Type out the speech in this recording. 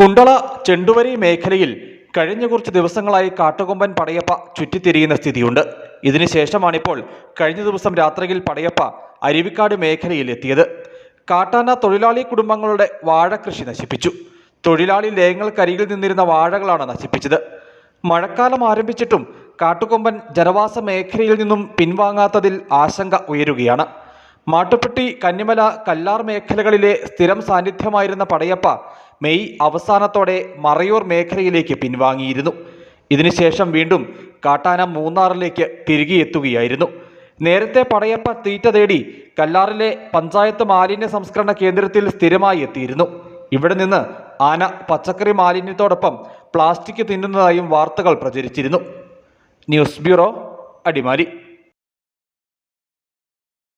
കുണ്ടള ചെണ്ടുവരി മേഖലയിൽ കഴിഞ്ഞ കുറച്ച് ദിവസങ്ങളായി കാട്ടുകൊമ്പൻ പടയപ്പ ചുറ്റിത്തിരിയുന്ന സ്ഥിതിയുണ്ട്. ഇതിനുശേഷമാണിപ്പോൾ കഴിഞ്ഞ ദിവസം രാത്രിയിൽ പടയപ്പ അരുവിക്കാട് മേഖലയിൽ എത്തിയത്. കാട്ടാന തൊഴിലാളി കുടുംബങ്ങളുടെ വാഴ കൃഷി നശിപ്പിച്ചു. തൊഴിലാളി ലയങ്ങൾക്കരികിൽ നിന്നിരുന്ന വാഴകളാണ് നശിപ്പിച്ചത്. മഴക്കാലം ആരംഭിച്ചിട്ടും കാട്ടുകൊമ്പൻ ജനവാസ മേഖലയിൽ നിന്നും പിൻവാങ്ങാത്തതിൽ ആശങ്ക ഉയരുകയാണ്. മാട്ടുപ്പെട്ടി കന്നിമല കല്ലാർ മേഖലകളിലെ സ്ഥിരം സാന്നിധ്യമായിരുന്ന പടയപ്പ മെയ് അവസാനത്തോടെ മറയൂർ മേഖലയിലേക്ക് പിൻവാങ്ങിയിരുന്നു. ഇതിനുശേഷം വീണ്ടും കാട്ടാന മൂന്നാറിലേക്ക് തിരികെയെത്തുകയായിരുന്നു. നേരത്തെ പടയപ്പ തീറ്റ തേടി കല്ലാറിലെ പഞ്ചായത്ത് മാലിന്യ സംസ്കരണ കേന്ദ്രത്തിൽ സ്ഥിരമായി എത്തിയിരുന്നു. ഇവിടെ നിന്ന് ആന പച്ചക്കറി മാലിന്യത്തോടൊപ്പം പ്ലാസ്റ്റിക് തിന്നുന്നതായും വാർത്തകൾ പ്രചരിച്ചിരുന്നു. News bureau Adimali.